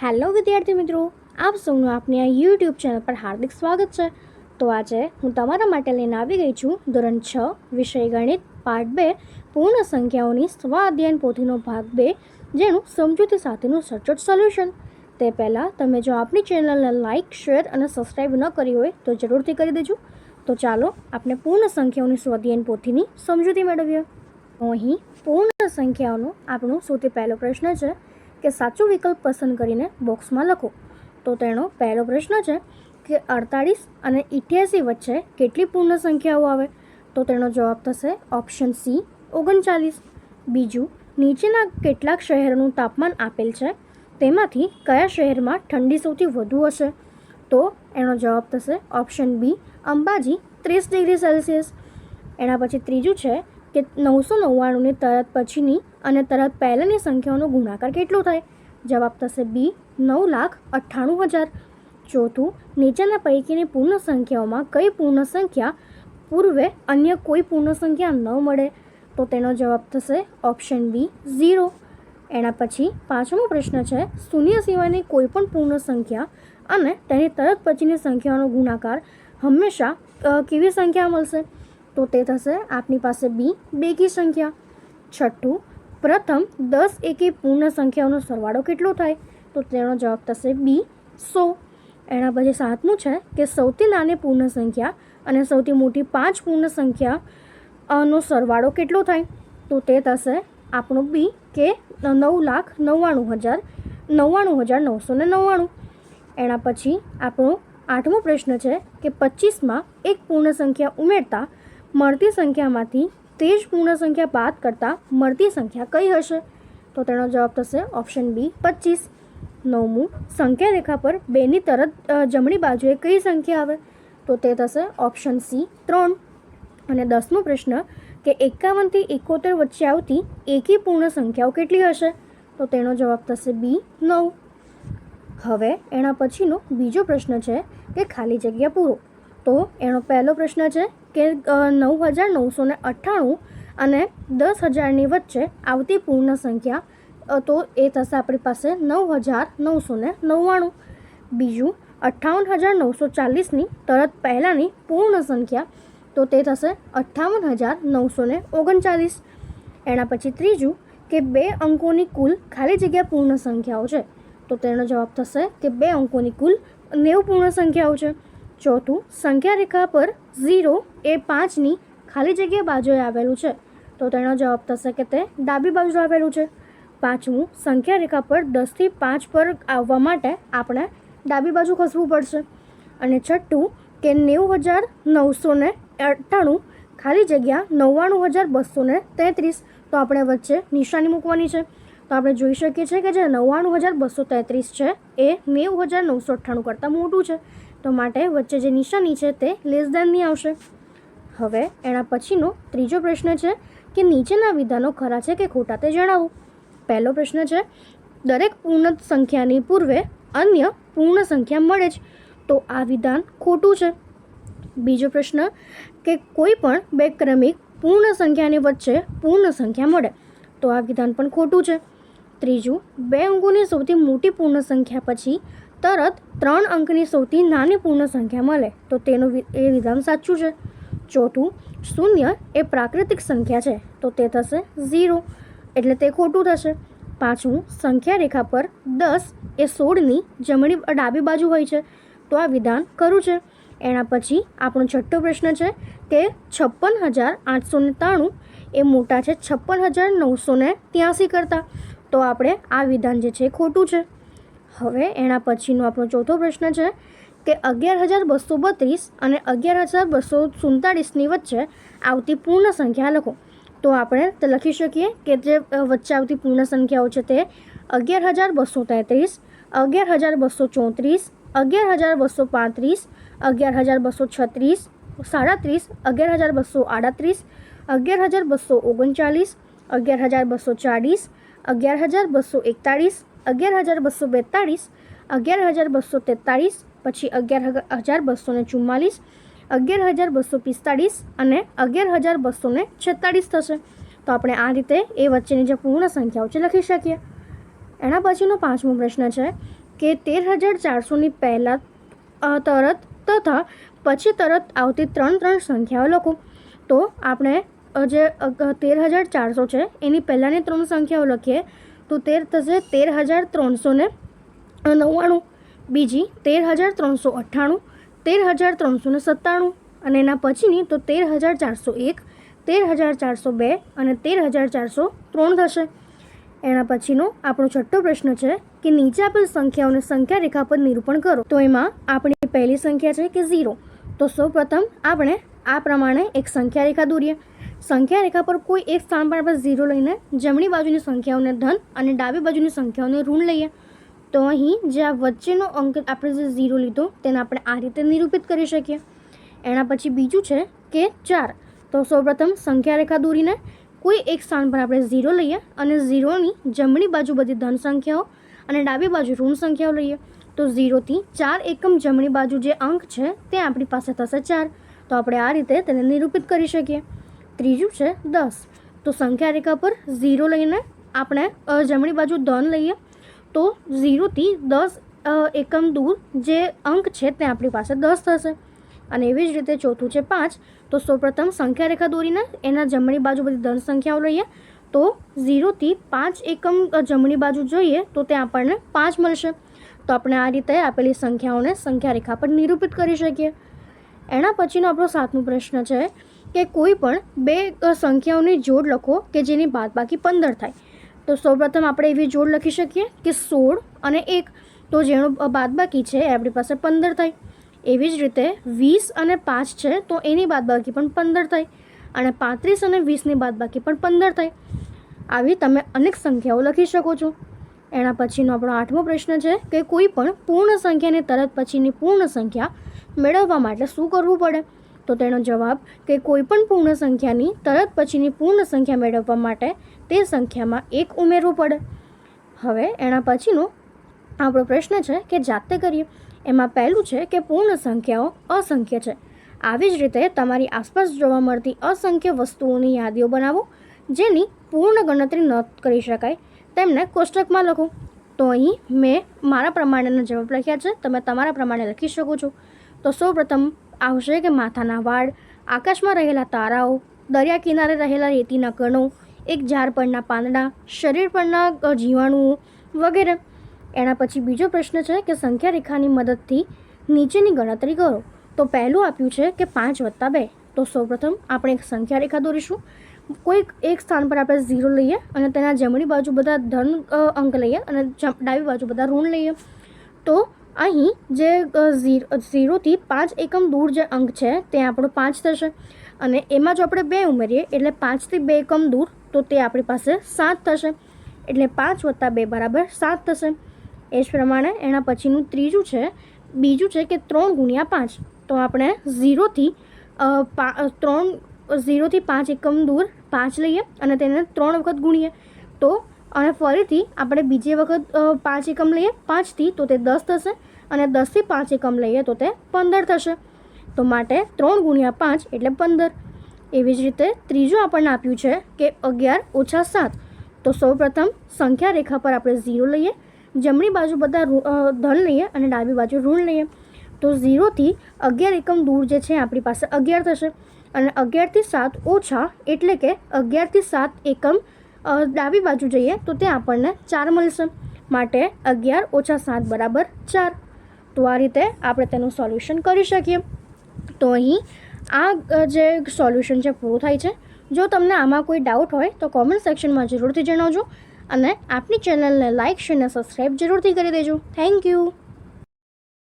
Hello વિદ્યાર્થી મિત્રો, આપ સૌનું આપની આ યુટ્યુબ ચેનલ પર હાર્દિક સ્વાગત છે. તો આજે હું તમારા માટે લઈને આવી ગઈ છું ધોરણ છ, વિષય ગણિત, પાઠ બે, પૂર્ણ સંખ્યાઓની સ્વાધ્યયન પોથીનો ભાગ બે, જેનું સમજૂતી સાથેનું સચોટ સોલ્યુશન તે પહેલાં તમે જો આપણી ચેનલને લાઇક શેર અને સબસ્ક્રાઈબ ન કરી હોય તો જરૂરથી કરી દેજો. તો ચાલો આપણે પૂર્ણ સંખ્યાઓની સ્વાધ્યયન પોથીની સમજૂતી મેળવીએ. અહીં પૂર્ણ સંખ્યાઓનો આપણો સૌથી પહેલો પ્રશ્ન છે. કે સાચો વિકલ્પ પસંદ કરીને બોક્સમાં લખો. તો તેનો પહેલો પ્રશ્ન છે કે અડતાળીસ અને ઇઠ્યાસી વચ્ચે કેટલી પૂર્ણ સંખ્યાઓ આવે? તો તેનો જવાબ થશે ઓપ્શન સી ઓગણચાલીસ. બીજું, નીચેના કેટલાક શહેરનું તાપમાન આપેલ છે? તેમાંથી કયા શહેરમાં ઠંડી સૌથી વધુ હશે? તો એનો જવાબ થશે ઓપ્શન બી અંબાજી ત્રીસ ડિગ્રી સેલ્સિયસ. એના પછી ત્રીજું છે કે નવસો નવ્વાણુંની તરત પછીની અને તરત પહેલાંની સંખ્યાઓનો ગુણાકાર કેટલો થાય? જવાબ થશે બી, નવ લાખ અઠ્ઠાણું હજાર. ચોથું, નીચેના પૈકીની પૂર્ણ સંખ્યાઓમાં કઈ પૂર્ણ સંખ્યા પૂર્વે અન્ય કોઈ પૂર્ણ સંખ્યા ન મળે? તો તેનો જવાબ થશે ઓપ્શન બી, ઝીરો. એના પછી પાંચમો પ્રશ્ન છે, શૂન્ય સિવાયની કોઈ પણ પૂર્ણ સંખ્યા અને તેની તરત પછીની સંખ્યાઓનો ગુણાકાર હંમેશા કેવી સંખ્યા મળશે? તો તે થશે આપની પાસે બી બેકી સંખ્યા. છઠ્ઠું, પ્રથમ દસ એકી પૂર્ણ સંખ્યાઓનો સરવાળો કેટલો થાય? તો તેનો જવાબ થશે બી સો. એના પછી સાતમું છે કે સૌથી નાની પૂર્ણ સંખ્યા અને સૌથી મોટી પાંચ પૂર્ણ સંખ્યાનો સરવાળો કેટલો થાય? તો તે થશે આપણો બી કે નવ લાખ નવ્વાણું હજાર નવ્વાણું હજાર નવસો ને નવ્વાણું. એના પછી આપણો આઠમો પ્રશ્ન છે કે પચીસમાં એક પૂર્ણ સંખ્યા ઉમેરતા મળતી સંખ્યામાંથી તે જ પૂર્ણ સંખ્યા બાદ કરતાં મળતી સંખ્યા કઈ હશે? તો તેનો જવાબ થશે ઓપ્શન બી પચીસ. નવમું, સંખ્યા રેખા પર બેની તરત જમણી બાજુએ કઈ સંખ્યા આવે? તો તે થશે ઓપ્શન સી ત્રણ. અને દસમો પ્રશ્ન, કે એકાવનથી એકોતેર વચ્ચે આવતી એકી પૂર્ણ સંખ્યાઓ કેટલી હશે? તો તેનો જવાબ થશે બી નવ. હવે એના પછીનો બીજો પ્રશ્ન છે, કે ખાલી જગ્યા પૂરો. તો એનો પહેલો પ્રશ્ન છે કે નવ હજાર નવસો ને અઠ્ઠાણું અને દસ હજારની વચ્ચે આવતી પૂર્ણ સંખ્યા તો એ થશે આપણી પાસે નવ હજાર નવસો ને નવ્વાણું. બીજું અઠ્ઠાવન હજાર નવસો ચાલીસની તરત પહેલાંની પૂર્ણ સંખ્યા, તો તે થશે અઠ્ઠાવન હજાર નવસો ને ઓગણચાલીસ. એના પછી ત્રીજું, કે બે અંકોની કુલ ખાલી જગ્યા પૂર્ણ સંખ્યાઓ છે, તો તેનો જવાબ થશે કે બે અંકોની કુલ નેવું પૂર્ણ સંખ્યાઓ છે. ચોથું સંખ્યા રેખા પર ઝીરો એ પાંચની ખાલી જગ્યા બાજુએ આવેલું છે. તો તેનો જવાબ થશે કે તે ડાબી બાજુ આવેલું છે. પાંચમું સંખ્યા રેખા પર દસથી પાંચ પર આવવા માટે આપણે ડાબી બાજુ ખસવું પડશે. અને છઠ્ઠું કે નેવું હજાર નવસો ને અઠ્ઠાણું ખાલી જગ્યા નવ્વાણું હજાર બસો ને તેત્રીસ. તો આપણે વચ્ચે નિશાની મૂકવાની છે. તો આપણે જોઈ શકીએ છીએ કે જે નવ્વાણું હજાર બસો તેત્રીસ છે એ નેવું હજાર નવસો અઠ્ઠાણું કરતાં મોટું છે. તો માટે વચ્ચે જે નિશાની છે તે લેસ દેનની આવશે. હવે એના પછીનો ત્રીજો પ્રશ્ન છે કે નીચેના વિધાનો ખરા છે કે ખોટા તે જણાવો. પહેલો પ્રશ્ન છે, દરેક પૂર્ણ સંખ્યાની પૂર્વે અન્ય પૂર્ણ સંખ્યા મળે જ તો આ વિધાન ખોટું છે. બીજો પ્રશ્ન કે કોઈ પણ બે ક્રમિક પૂર્ણ સંખ્યાની વચ્ચે પૂર્ણ સંખ્યા મળે. તો આ વિધાન પણ ખોટું છે. ત્રીજું, બે અંકોની સૌથી મોટી પૂર્ણ સંખ્યા પછી તરત ત્રણ અંકની સૌથી નાની પૂર્ણ સંખ્યા મળે તો તેનું એ વિધાન સાચું છે. ચોથું, શૂન્ય એ પ્રાકૃતિક સંખ્યા છે તો તે થશે ઝીરો એટલે તે ખોટું થશે. પાંચમું સંખ્યા રેખા પર દસ એ સોળની જમણી ડાબી બાજુ હોય છે તો આ વિધાન ખરું છે. એના પછી આપણો છઠ્ઠો પ્રશ્ન છે કે છપ્પન હજાર આઠસો ને ત્રાણું એ મોટા છે છપ્પન હજાર નવસો ને ત્યાંસી કરતાં. તો આપણે આ વિધાન જે છે ખોટું છે. હવે એના પછીનો આપણો ચોથો પ્રશ્ન છે કે અગિયાર હજાર બસો બત્રીસ અને અગિયાર હજાર બસો સુડતાળીસની વચ્ચે આવતી પૂર્ણ સંખ્યા લખો તો આપણે તે લખી શકીએ કે જે વચ્ચે આવતી પૂર્ણ સંખ્યાઓ છે તે અગિયાર હજાર બસો તેત્રીસ અગિયાર હજાર બસો ચોત્રીસ અગિયાર હજાર બસો પાંત્રીસ અગિયાર હજાર બસો છત્રીસ સાડત્રીસ અગિયાર હજાર બસો આડત્રીસ અગિયાર હજાર બસો ઓગણચાલીસ અગિયાર હજાર બસો ચાળીસ અગિયાર હજાર બસો એકતાળીસ અગિયાર હજાર બસો બેતાળીસ, અગિયાર હજાર બસો તેતાળીસ, પછી અગિયાર હજાર બસો ને ચુમ્માલીસ, અગિયાર હજાર બસો પિસ્તાળીસ અને અગિયાર હજાર બસો ને છેતાળીસ થશે. તો આપણે આ રીતે એ વચ્ચેની જે પૂર્ણ સંખ્યાઓ છે લખી શકીએ. એના પછીનો પાંચમો પ્રશ્ન છે કે તેર હજાર ચારસોની પહેલાં તરત તથા પછી તરત આવતી ત્રણ ત્રણ સંખ્યાઓ લખો. તો આપણે જે તેર હજાર ચારસો છે, એની પહેલાંની ત્રણ સંખ્યાઓ લખીએ. તો તેર થશે તેર હજાર ત્રણસો ને નવ્વાણું. બીજી તેર હજાર ત્રણસો અઠ્ઠાણું તેર હજાર ત્રણસો ને સત્તાણું અને એના પછીની તો તેર હજાર ચારસો એક તેર હજાર ચારસો બે અને તેર હજાર ચારસો ત્રણ થશે. એના પછીનો આપણો છઠ્ઠો પ્રશ્ન છે કે નીચે આપેલ સંખ્યાઓને સંખ્યા રેખા પર નિરૂપણ કરો. તો એમાં આપણી પહેલી સંખ્યા છે કે ઝીરો. તો સૌપ્રથમ આપણે આ પ્રમાણે એક સંખ્યા રેખા દોરીએ. સંખ્યા રેખા પર કોઈ એક સ્થાન પર આપણે ઝીરો લઈને જમણી બાજુની સંખ્યાઓને ધન અને ડાબી બાજુની સંખ્યાઓને ઋણ લઈએ. તો અહીં જે આ વચ્ચેનો અંક આપણે જે ઝીરો લીધો તેને આપણે આ રીતે નિરૂપિત કરી શકીએ. એના પછી બીજું છે કે ચાર. તો સૌપ્રથમ સંખ્યા રેખા દોરીને કોઈ એક સ્થાન પર આપણે ઝીરો લઈએ અને ઝીરોની જમણી બાજુ બધી ધન સંખ્યાઓ અને ડાબી બાજુ ઋણ સંખ્યાઓ લઈએ. તો ઝીરોથી ચાર એકમ જમણી બાજુ જે અંક છે તે આપણી પાસે થશે ચાર. તો આપણે આ રીતે તેને નિરૂપિત કરી શકીએ. ત્રીજું છે દસ. તો સંખ્યા રેખા પર ઝીરો લઈને આપણે જમણી બાજુ ધન લઈએ, તો ઝીરોથી દસ એકમ દૂર જે અંક છે તે આપણી પાસે દસ થશે. અને એવી જ રીતે ચોથું છે પાંચ. તો સૌપ્રથમ સંખ્યા રેખા દોરીને એના જમણી બાજુ બધી ધન સંખ્યાઓ લઈએ. તો ઝીરોથી પાંચ એકમ જમણી બાજુ જોઈએ તો તે આપણને પાંચ મળશે. તો આપણે આ રીતે આપેલી સંખ્યાઓને સંખ્યા રેખા પર નિરૂપિત કરી શકીએ. એના પછીનો આપણો સાતમો પ્રશ્ન છે કે કોઈ પણ બે સંખ્યાઓની જોડ લખો કે જેની બાદબાકી પંદર થાય. તો સૌપ્રથમ આપણે એવી જોડ લખી શકીએ કે સોળ અને એક. તો જેનો બાદબાકી છે આપણી પાસે પંદર થાય. એવી જ રીતે વીસ અને પાંચ છે તો એની બાદબાકી પણ પંદર થાય. અને પાંત્રીસ અને વીસની બાદબાકી પણ પંદર થાય. આવી તમે અનેક સંખ્યાઓ લખી શકો છો. એના પછીનો આપણો આઠમો પ્રશ્ન છે કે કોઈ પણ પૂર્ણ સંખ્યાની તરત પછીની પૂર્ણ સંખ્યા મેળવવા માટે શું કરવું પડે? તો તેનો જવાબ કે કોઈ પણ પૂર્ણ સંખ્યાની તરત પછીની પૂર્ણ સંખ્યા મેળવવા માટે તે સંખ્યામાં એક ઉમેરવું પડે. હવે એના પછીનો આપણો પ્રશ્ન છે કે જાતે કરીએ. એમાં પહેલું છે કે પૂર્ણ સંખ્યાઓ અસંખ્ય છે. આવી જ રીતે તમારી આસપાસ જોવા મળતી અસંખ્ય વસ્તુઓની યાદીઓ બનાવો, જેની પૂર્ણ ગણતરી ન કરી શકાય. તેમને કોષ્ટકમાં લખો. તો અહીં મેં મારા પ્રમાણેના જવાબ લખ્યા છે. તમે તમારા પ્રમાણે લખી શકો છો. તો સૌપ્રથમ આવશે કે માથાના વાળ, આકાશમાં રહેલા તારાઓ, દરિયા કિનારે રહેલા રેતીના કણો એક ઝાડ પરના પાંદડા, શરીર પરના જીવાણુઓ વગેરે. એના પછી બીજો પ્રશ્ન છે કે સંખ્યા રેખાની મદદથી નીચેની ગણતરી કરો. તો પહેલું આપ્યું છે કે પાંચ વત્તા બે. તો સૌપ્રથમ આપણે એક સંખ્યા રેખા દોરીશું. કોઈક એક સ્થાન પર આપણે ઝીરો લઈએ અને તેના જમણી બાજુ બધા ધન અંક લઈએ અને ડાબી બાજુ બધા ઋણ લઈએ. તો અહીં જે ઝીરોથી પાંચ એકમ દૂર જે અંક છે, તે આપણો પાંચ થશે. અને એમાં જો આપણે બે ઉમેરીએ, એટલે પાંચથી બે એકમ દૂર, તો તે આપણી પાસે સાત થશે. એટલે પાંચ વત્તા બે બરાબર સાત થશે. એ જ પ્રમાણે એના પછીનું ત્રીજું છે, બીજું છે કે ત્રણ ગુણ્યા પાંચ. તો આપણે ઝીરોથી ત્રણ, ઝીરોથી પાંચ એકમ દૂર પાંચ લઈએ અને તેને ત્રણ વખત ગુણીએ. તો અને ફરીથી આપણે બીજી વખત પાંચ એકમ લઈએ, પાંચથી તો તે દસ થશે અને દસથી પાંચ એકમ લઈએ તો તે પંદર થશે. તો માટે ત્રણ ગુણ્યા પાંચ એટલે પંદર. એવી જ રીતે ત્રીજું આપણને આપ્યું છે કે અગિયાર ઓછા સાત. તો સૌપ્રથમ સંખ્યા રેખા પર આપણે ઝીરો લઈએ, જમણી બાજુ બધા ધન લઈએ અને ડાબી બાજુ ઋણ લઈએ. તો ઝીરોથી અગિયાર એકમ દૂર જે છે આપણી પાસે અગિયાર થશે. અને અગિયારથી સાત ઓછા એટલે કે અગિયારથી સાત એકમ ડાબી બાજુ જઈએ તો તે આપણને ચાર મળશે. માટે અગિયાર ઓછા સાત બરાબર ચાર. તો આ રીતે આપણે તેનું સોલ્યુશન કરી શકીએ. તો અહીં આ જે સોલ્યુશન છે પૂરું થાય છે. જો તમને આમાં કોઈ ડાઉટ હોય તો કોમેન્ટ સેક્શનમાં જરૂરથી જણાવજો. અને આપની ચેનલને લાઇક શેર અને સબસ્ક્રાઈબ જરૂરથી કરી દેજો. Thank you.